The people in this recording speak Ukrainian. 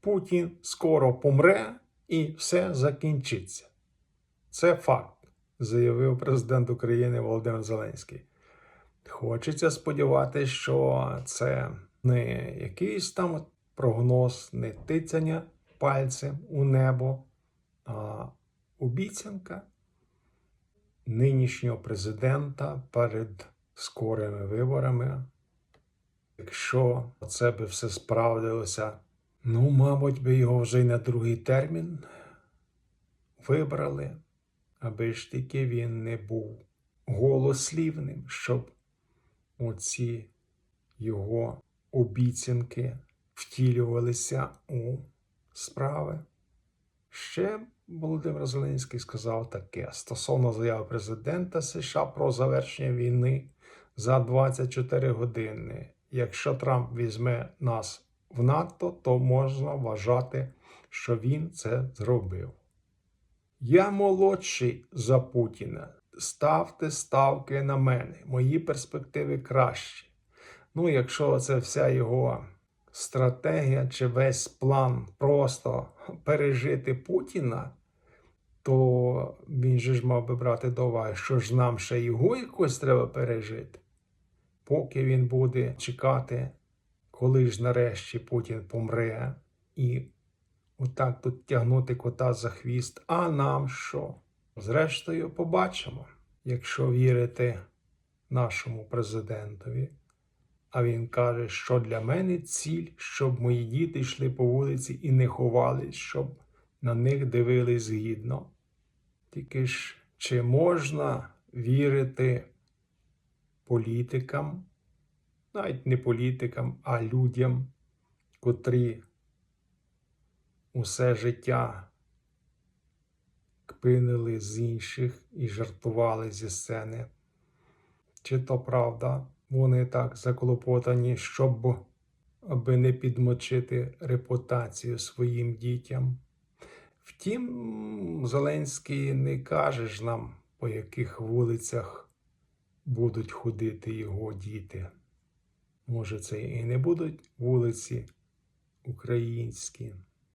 Путін скоро помре і все закінчиться. Це факт, заявив президент України Володимир Зеленський. Хочеться сподіватися, що це не якийсь там прогноз, не тицяння пальцем у небо, а обіцянка нинішнього президента перед скорими виборами. Якщо це би все справдилося, ну, мабуть, би його вже й на другий термін вибрали, аби ж тільки він не був голослівним, щоб оці його обіцянки втілювалися у справи. Ще Володимир Зеленський сказав таке стосовно заяви президента США про завершення війни за 24 години. Якщо Трамп візьме нас в НАТО, то можна вважати, що він це зробив. Я молодший за Путіна. Ставте ставки на мене. Мої перспективи кращі. Ну, якщо це вся його стратегія чи весь план просто пережити Путіна, то він же ж мав би брати до уваги, що ж нам ще його якось треба пережити, поки він буде чекати, коли ж нарешті Путін помре, і отак тут тягнути кота за хвіст. А нам що? Зрештою, побачимо, якщо вірити нашому президентові. А він каже, що для мене ціль, щоб мої діти йшли по вулиці і не ховались, щоб на них дивились гідно. Тільки ж чи можна вірити політикам, навіть не політикам, а людям, котрі усе життя кпинили з інших і жартували зі сцени? Чи то правда? Вони так заклопотані, щоб аби не підмочити репутацію своїм дітям. Втім, Зеленський не каже ж нам, по яких вулицях будуть ходити його діти. Може, це і не будуть вулиці українські.